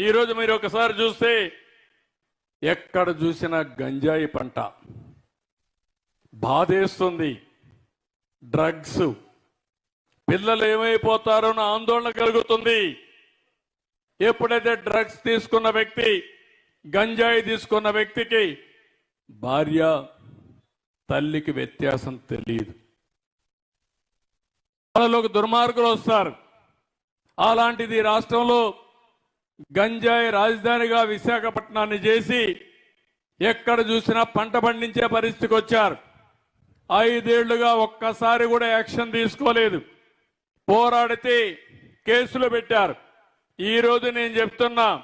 ఈరోజు మీరు ఒకసారి చూస్తే ఎక్కడ చూసినా గంజాయి పంట. బాధేస్తుంది. డ్రగ్స్. పిల్లలు ఏమైపోతారో ఆందోళన కలుగుతుంది. ఎప్పుడైతే డ్రగ్స్ తీసుకున్న వ్యక్తి గంజాయి తీసుకున్న వ్యక్తికి భార్య తల్లికి వ్యత్యాసం తెలియదు. వాళ్ళలోకి దుర్మార్గులు వస్తారు. అలాంటిది రాష్ట్రంలో గంజాయి రాజధానిగా విశాఖపట్నాన్ని చేసి ఎక్కడ చూసినా పంట పండించే పరిస్థితికి వచ్చారు. ఐదేళ్ళుగా ఒక్కసారి కూడా యాక్షన్ తీసుకోలేదు. పోరాడితే కేసులు పెట్టారు. ఈరోజు నేను చెప్తున్నా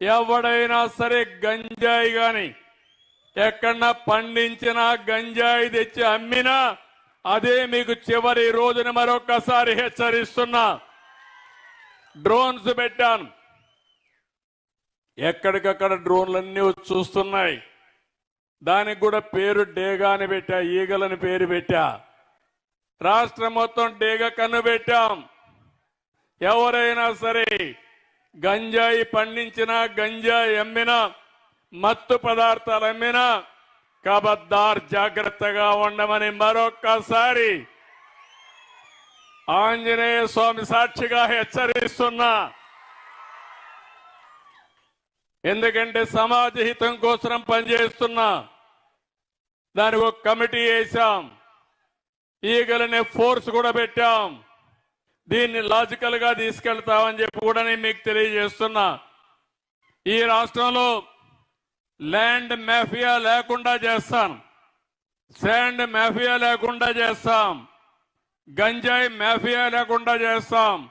ఎవడైనా సరే గంజాయి కానీ ఎక్కడన్నా పండించిన గంజాయి తెచ్చి అమ్మినా అదే మీకు చివరి రోజున మరొకసారి హెచ్చరిస్తున్నా. డ్రోన్స్ పెట్టాను. ఎక్కడికక్కడ డ్రోన్లన్నీ చూస్తున్నాయి. దానికి కూడా పేరు డేగా అని పెట్టా ఈగలని పేరు పెట్టా. రాష్ట్రం మొత్తం డేగ కన్ను పెట్టాం. ఎవరైనా సరే గంజాయి పండించినా గంజాయి అమ్మినా మత్తు పదార్థాలు అమ్మినా కబద్దార్ జాగ్రత్తగా ఉండమని మరొక్కసారి ఆంజనేయ స్వామి సాక్షిగా హెచ్చరిస్తున్నా. ఎందుకంటే సమాజ హితం కోసం పనిచేస్తున్నా దానికి ఒక కమిటీ వేశాం. ఈగలనే ఫోర్స్ కూడా పెట్టాం. దీన్ని లాజికల్గా తీసుకెళ్తామని చెప్పి కూడా నేను మీకు తెలియజేస్తున్నా. ఈ రాష్ట్రంలో ల్యాండ్ మాఫియా లేకుండా చేస్తాం. శాండ్ మాఫియా లేకుండా చేస్తాం. గంజాయి మాఫియా లేకుండా చేస్తాం.